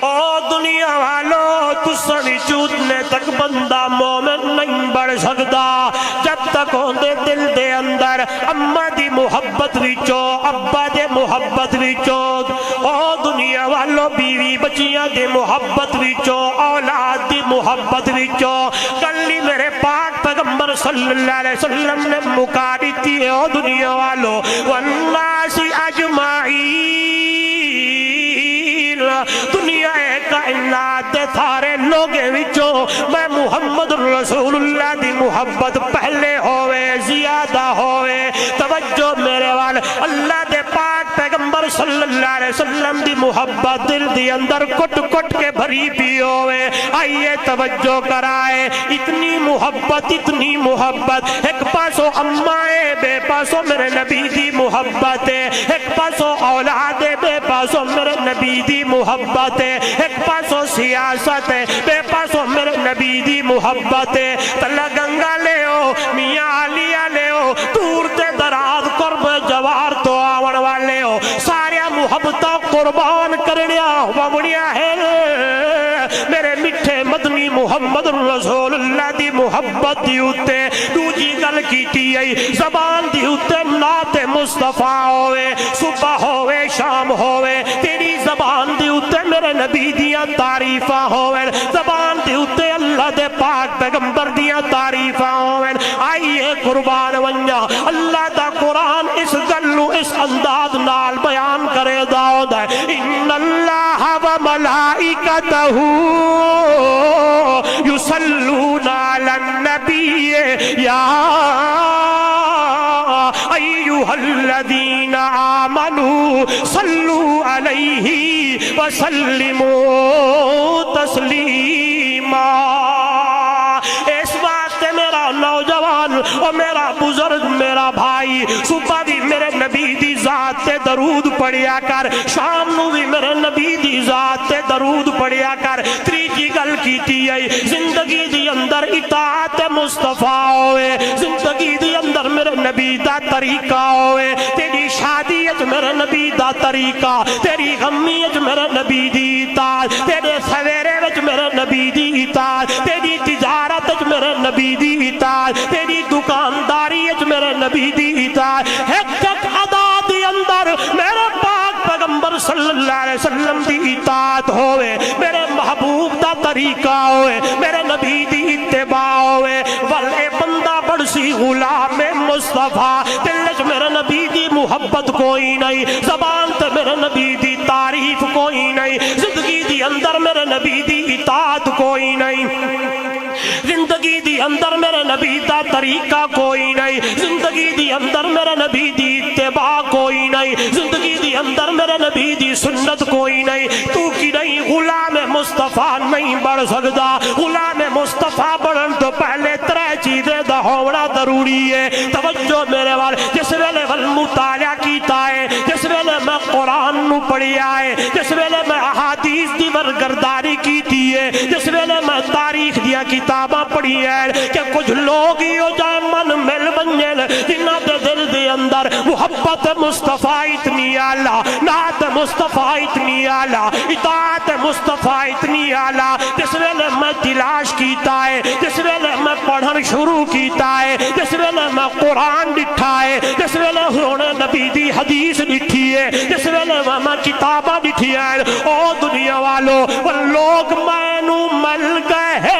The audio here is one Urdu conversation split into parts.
او دنیا والو تسنی چوتنے تک بندہ مومن نہیں بڑھ سکتا۔ جب تک ہوندے دل دے اندر اما دی محبت وچو ابا دے محبت وچو او دنیا والو، بیوی بچیاں دے محبت وچو اولاد دی محبت وچو کلی میرے پاک پیغمبر صلی اللہ علیہ وسلم نے مکا دیتی ہے، او دنیا والو، والناس اجمعین۔ دنیا کائنات دے سارے لوگے وچوں۔ میں محمد رسول اللہ دی محبت پہلے ہوئے زیادہ ہوئے توجہ میرے وال، اللہ دے پاک پیغمبر صلی اللہ علیہ وسلم دی محبت دل دی اندر کٹ کٹ کے بھری پی ہوئے آئیے توجہ کرائے۔ اتنی محبت اتنی محبت۔ ایک پاسو امائے بے پاسو میرے نبی دی محبت ہے۔ ایک پاسو اولاد بے پاسو میرے نبی دی محبت ہے، ایک پاسو سیاست ہے، بے پاسو میرے نبی دی محبت ہے۔ تلا گنگا لے ہو میاں علیہ لے ہو دور تے دراز قرب جوار تو آون والے ہو سارے محبتوں قربان کرنیا ہوا بڑیا ہے میرے مٹھے مدنی محمد رسول اللہ دی محبت دی ہوتے دوجی گل کیتی ہے زبان دی ہوتے نات مصطفیٰ ہوئے، صبح ہوئے، شام ہوئے۔ تیری زبان دی ہوتے میرے نبی دیاں تعریفہ ہوئے۔ زبان دی ہوتے اللہ دے پاک پیغمبر دیاں تعریفہ ہوئے۔ آئیے قربان ونجا، اللہ دا قرآن اس گلو اس انداز نال بیان کرے داؤد ہے۔ ان اللہ و ملائکتہ یسلون علی النبی، یا ایوہ الذین آمنوا صلو علیہ وسلموا تسلیما۔ اس واسطے میرا نوجوان اور میرا بزرگ، میرا بھائی، صبح بھی درود پڑھیا کر، شام نو بھی میرے نبی دی ذات تے درود پڑھیا کر۔ تریجی گل کیتی ہے زندگی دی اندر اطاعت مصطفیٰ ہوئے۔ زندگی دی اندر میرے نبی دا طریقہ ہوئے۔ تیری شادی اچ میرے نبی دا طریقہ، تیری غمی اچ میرے نبی دی اطاعت، تیرے علیہ وسلم دی اطاعت ہوئے، میرے محبوب دا طریقہ ہوئے، میرے نبی دی اتباع ہوئے۔ والے بندہ بڑھ سی غلام مصطفیٰ دلچ میرے نبی دی محبت کوئی نہیں، زبان تے میرے نبی دی تعریف کوئی نہیں، زندگی دی اندر میرے نبی دی اطاعت کوئی نہیں۔ زندگی دی اندر میرے نبی دا طریقہ کوئی نہیں، زندگی دی اندر میرے نبی دی نبی سنت کوئی نہیں، تو کی نہیں؟ غلام مصطفیٰ نہیں بڑھ سکتا۔ غلام مصطفیٰ بڑھن تو پہلے ترے چیزیں دا ہونا ضروری ہے۔ توجہ میرے وال، جس ویلے ول مطالعہ کیتا ہے، جس ویلے میں قرآن نو پڑھی آئے جس ویلے میں احادیث دی ورگرداری کیتی ہے، جس ویلے میں تاریخ دیا کتاباں پڑھی ہے کہ کچھ لوگ ہی ہو جائے من مل بنجل محبت مصطفیٰ اتنی آلہ نات مصطفیٰ اتنی آلہ اطاعت مصطفیٰ اتنی آلہ جس ویلے میں تلاش کیتا ہے، جس ویلے میں پڑھن شروع کیتا ہے، جس ویلے میں قرآن ڈٹھا ہے، جس ویلے ہونے نبی دی حدیث ڈٹھی ہے، جس ویلے میں کتاباں ڈٹھی ہے او دنیا والو لوگ میں نو مل گئے ہیں۔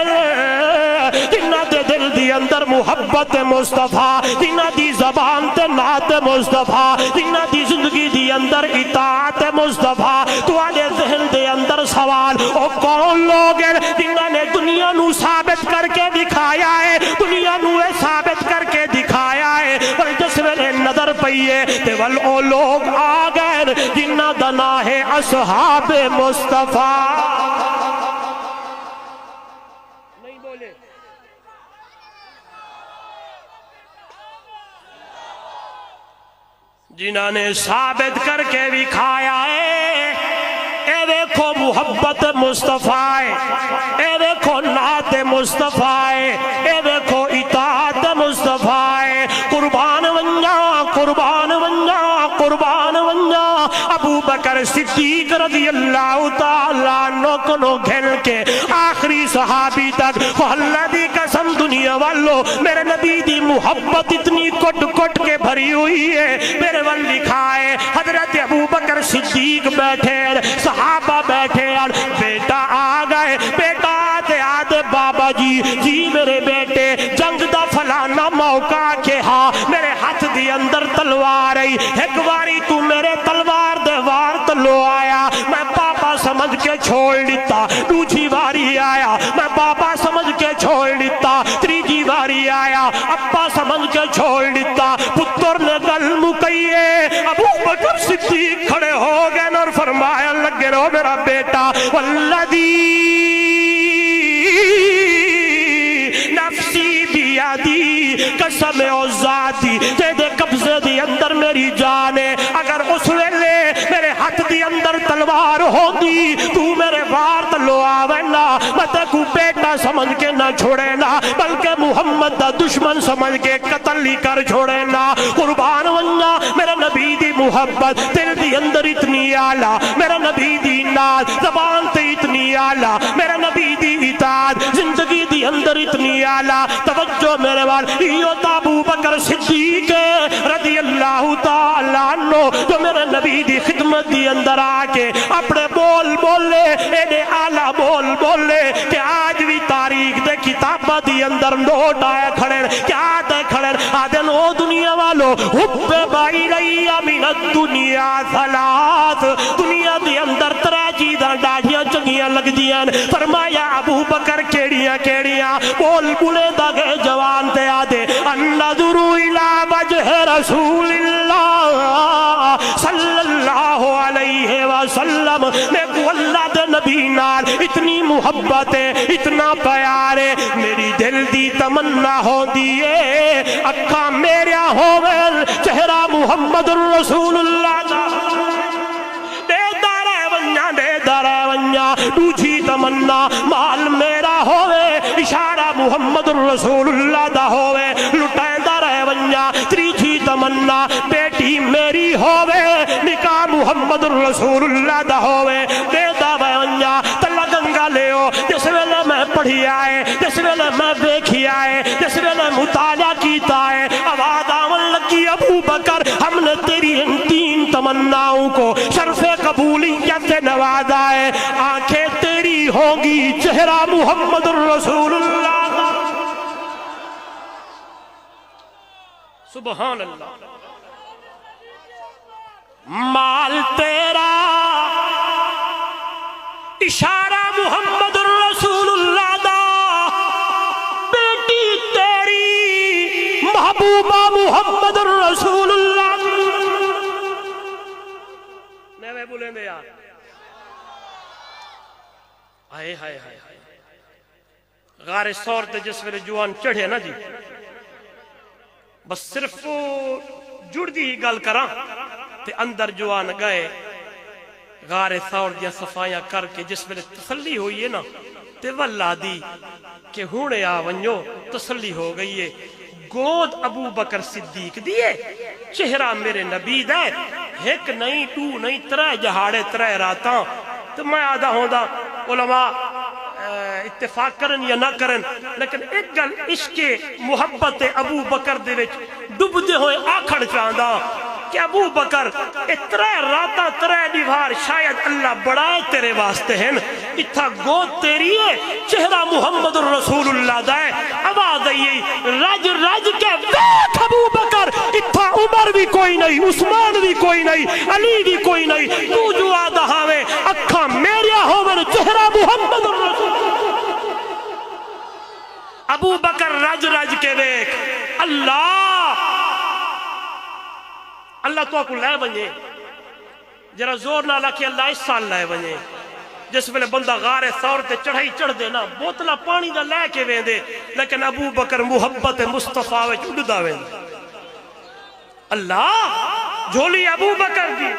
جنہ دے دل دی اندر محبت مصطفیٰ، جنہ دی زبان تے نات مصطفیٰ جنہ دی زندگی دی اندر اطاعت مصطفیٰ تو آنے ذہن دے اندر سوال، او کون لوگ ہیں جنہ نے دنیا نو ثابت کر کے دکھایا ہے؟ دنیا نو ثابت کر کے دکھایا ہے۔ اور جس ویلے نظر پئیے تے ول او لوگ آ گئے جنہ دنا ہے اصحاب مصطفیٰ۔ جنہوں نے ثابت کر کے بھی کھایا ہے۔ اے دیکھو محبت مصطفیٰ ہے۔ اے دیکھو نات مصطفیٰ ہے۔ اے دیکھو اطاعت مصطفیٰ ہے۔ قربان ونجا قربان ونجا قربان ونجا۔ ابو بکر صدیق رضی اللہ تعالیٰ عنہ کو گھل کے آخری صحابی تک اللہ دی قسم دنیا والو، میرے نبی دی محبت اتنی کٹ کٹ کے بھری ہوئی ہے۔ میرے ول لکھا ہے حضرت ابو بکر صدیق بیٹھے صحابہ بیٹھے اور بیٹا آ گئے، بیٹا آتے آتے بابا جی جی میرے بیٹے، جنگ دا فلانا موقع کے ہاں میرے ہاتھ دی اندر تلوار آئی، ایک واری تو میرے تلوار دے وار تلو آیا۔ میں پاپا سمجھ کے چھوڑ لیتا دوجی واری آیا۔ میں پاپا سمجھ ابا سمجھ کے چھوڑ لیتا پتر نے گل مکئیے ابو بکر صدیق کھڑے ہو گئے اور فرمایا، لگے رہو میرا بیٹا، والذی نفسی بیادی، قسم او ذاتی، تیرے قبضے دی اندر میری جان ہے۔ اگر اس ویلے میرے ہاتھ دی اندر تلوار ہوگی، تو میرے وار تلو آوے نا میں کو بیٹا سمجھ کے نہ چھوڑے نا بلکہ محمد دا دشمن سمجھ کے قتل ہی کر چھوڑے نا قربان ونجا میرے نبی دی محبت تیرے دی اندر اتنی آلہ میرے نبی دی ناز زبان تے اتنی آلہ میرے نبی دی اطاعت زندگی دی اندر اتنی آلہ توجہ میرے وال یہ ابو بکر صدیق رضی اللہ تعالیٰ عنہ جو میرے نبی دی خدمت دی اندر آکے اپنے بول بولے، ایڈے آلہ بول بولے کہ آج بھی تاریخ دے کتابہ دی اندر نوٹ آئے کھڑے کیا آتے کھڑے آدھن او دنیا والو، حب بائی رئی من الدنیا ثلاث۔ دنیا دی اندر ترہ چیزاں ڈاڑیاں چنگیاں لگ دیاں فرمایا، ابو بکر کیڑیاں کیڑیاں؟ بول بولے دگے جوان تے آدھے النظر الى وجہ رسول اللہ صلی اللہ علیہ وسلم. میں کو اللہ دے نبی نال اتنی محبت ہے، اتنا پیار ہے، میری دل دی تمنا ہو دیئے اکھا میرا ہووے، چہرہ محمد الرسول اللہ دے دارے ونیا دے دارے ونیا دوجی تمنا، مال میرا ہووے، اشارہ محمد الرسول اللہ دا ہووے۔ تمنا بیٹی میری ہووے، نکاح محمد الرسول اللہ دا ہووے۔ دے دارے ونیا تلا گنگا لیو جس ویلے میں پڑھی آئے، جس ویلے میں دیکھی آئے، جس ویلے مطالعہ کیتا ہے آواز آمن لگی، ابو بکر، ہم نے تیری ان تین تمناؤں کو شرف قبولیت سے نوازا ہے؟ آنکھیں تیری ہوگی چہرہ محمد الرسول اللہ سبحان اللہ۔ مال تیرا۔ اشارہ محمد الرسول اللہ دا۔ بیٹی تیری۔ محبوبہ محمد الرسول اللہ۔ میں میں بولیں دے یار۔ آئے ہائے ہائے ہائے غار سور تے جس ویلے جوان چڑھے نا جی۔ بس صرف جڑ دی ہی گل کراں تے اندر جوان گئے، غار سور دیا صفائیاں کر کے جس ویلے تسلی ہوئی ہے نا، تے واللہ دی کہ ہونے آ تسلی ہو گئی ہے۔ گود ابو بکر صدیق دیے چہرہ میرے نبی دے ایک نہیں، تو نہیں ترہ جہاڑے ترہ راتاں۔ تو میں آدھا ہوں دا علماء اتفاق کرن یا نہ کرن، لیکن ایک گل عشق محبت ابو بکر دے وچ ڈب دے ہوئے آکھڑ چاہندا، کہ ابو بکر اترے راتا ترے دیوار شاید اللہ بڑائے تیرے واسطے ہیں اتھا گود تیری ہے، چہرہ محمد الرسول اللہ دائے آواز آئی رج رج کے بیٹھ ابو بکر، اتھا عمر بھی کوئی نہیں، عثمان بھی کوئی نہیں، علی بھی کوئی نہیں، تو جو آدھا ہاوے اکھا میریا ہوئے چہرہ محمد الرسول ابو بکر رج رج کے دیکھ اللہ! اللہ تو کو لے بنجے جرا زور نہ لکھے اللہ اس سال لے بنجے جس ویلے بندہ غار ثور تے چڑھائی چڑھ دے نا بوتلا پانی دا لے کے ویندے۔ لیکن ابو بکر محبت مصطفیٰ وچ اڑدا ویندے۔ اللہ! جھولی ابو بکر دی۔